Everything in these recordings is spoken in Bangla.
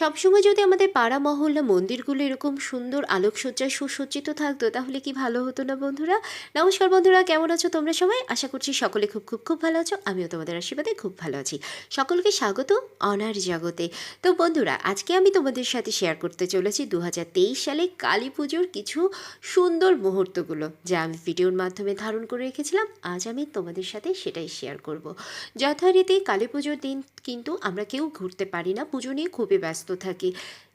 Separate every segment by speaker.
Speaker 1: সবসময় যদি আমাদের পাড়া মহল্লা মন্দিরগুলো এরকম সুন্দর আলোকসজ্জায় সুসজ্জিত থাকতো, তাহলে কি ভালো হতো না বন্ধুরা? নমস্কার বন্ধুরা, কেমন আছো তোমরা সবাই? আশা করছি সকলে খুব খুব খুব ভালো আছো, আমিও তোমাদের আশীর্বাদে খুব ভালো আছি। সকলকে স্বাগত অনার জগতে। তো বন্ধুরা, আজকে আমি তোমাদের সাথে শেয়ার করতে চলেছি দু হাজার তেইশ সালে কালী পুজোর কিছু সুন্দর মুহূর্তগুলো, যা আমি ভিডিওর মাধ্যমে ধারণ করে রেখেছিলাম, আজ আমি তোমাদের সাথে সেটাই শেয়ার করব। যথারীতি কালী পুজোর দিন কিন্তু আমরা কেউ ঘুরতে পারি না, পুজো নিয়ে খুবই ব্যস্ত থাকি।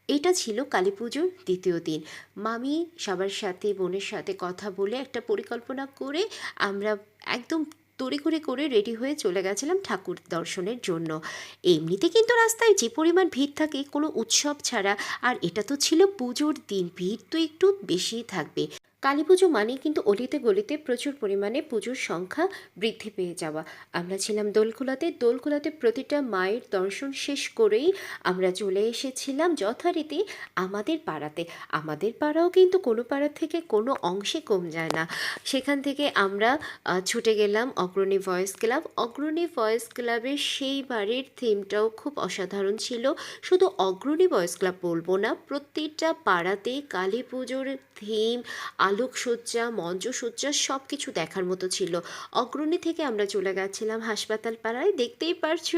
Speaker 1: এটা ছিল কালী পুজোর দ্বিতীয় দিন। মামি সবার সাথে, বোনের সাথে কথা বলে একটা পরিকল্পনা করে আমরা একদম তড়িঘড়ি করে রেডি হয়ে চলে গেছিলাম ঠাকুর দর্শনের জন্য। এমনিতে কিন্তু রাস্তায় যে পরিমাণ ভিড় থাকে কোনো উৎসব ছাড়া, আর এটা তো ছিল পুজোর দিন, ভিড় তো একটু বেশিই থাকবে। কালী পুজো মানেই কিন্তু অলিতে গলিতে প্রচুর পরিমাণে পুজোর সংখ্যা বৃদ্ধি পেয়ে যাওয়া। আমরা ছিলাম দোলখোলাতে দোলখোলাতে প্রতিটা মায়ের দর্শন শেষ করেই আমরা চলে এসেছিলাম যথারীতি আমাদের পাড়াতে। আমাদের পাড়াও কিন্তু কোনো পাড়া থেকে কোনো অংশে কম যায় না। সেখান থেকে আমরা ছুটে গেলাম Agrani voice club. Agrani voice ক্লাবের সেই বাড়ির থিমটাও খুব অসাধারণ ছিল। শুধু অগ্রণী ভয়েস ক্লাব বলব না প্রত্যেকটা পাড়াতে কালী পুজোর থিম আলোকসজ্জা, মঞ্চসজ্জা সব কিছু দেখার মতো ছিল। অগ্রণী থেকে আমরা চলে গেছিলাম হাসপাতাল পাড়ায়। দেখতেই পারছ,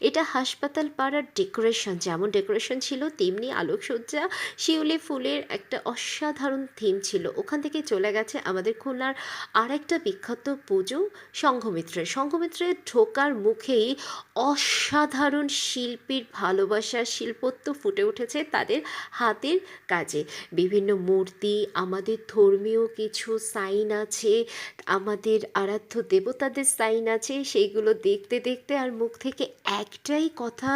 Speaker 1: এটা হাসপাতাল পাড়ার ডেকোরেশন। যেমন ডেকোরেশন ছিল, তেমনি আলোকসজ্জা, শিউলি ফুলের একটা অসাধারণ থিম ছিল। ওখান থেকে চলে গেছে আমাদের খুলনার আরেকটা বিখ্যাত পুজো সংঘমিত্রের সংঘমিত্রের ঢোকার মুখেই অসাধারণ শিল্পীর ভালোবাসা, শিল্পত্ব ফুটে উঠেছে তাদের হাতের কাজে। বিভিন্ন মূর্তি, আমাদের ধর্মীয় কিছু সাইন আছে, আমাদের আরাধ্য দেবতাদের সাইন আছে, সেইগুলো দেখতে দেখতে আর মুখ থেকে একটাই কথা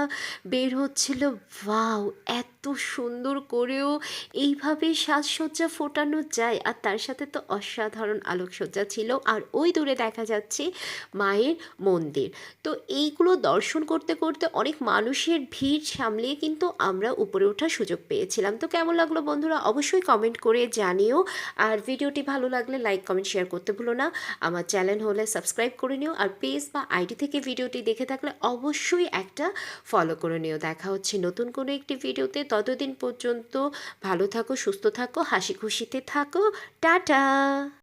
Speaker 1: বের হচ্ছিল, ওয়াও, এত সুন্দর করেও এইভাবে সাজসজ্জা ফোটানো যায়। আর তার সাথে তো অসাধারণ আলোকসজ্জা ছিল। আর ওই দূরে দেখা যাচ্ছে মায়ের মন্দির। তো এইগুলো দর্শন করতে করতে অনেক মানুষের ভিড় সামলিয়ে কিন্তু আমরা উপরে ওঠার সুযোগ পেয়েছিলাম। তো কেমন লাগল বন্ধুরা? অবশ্যই কমেন্ট করে জানিও। আর ভিডিওটি ভালো লাগলে লাইক, কমেন্ট, শেয়ার করতে ভুলো না। আমার চ্যানেল হলে সাবস্ক্রাইব করে নিও আর পেজ বা আইডি থেকে ভিডিওটি দেখে থাকলে অবশ্যই একটা ফলো করে নিও। দেখা হচ্ছে নতুন কোনো একটি ভিডিওতে। ততদিন পর্যন্ত ভালো থাকো, সুস্থ থাকো, হাসি খুশিতে থাকো। টাটা!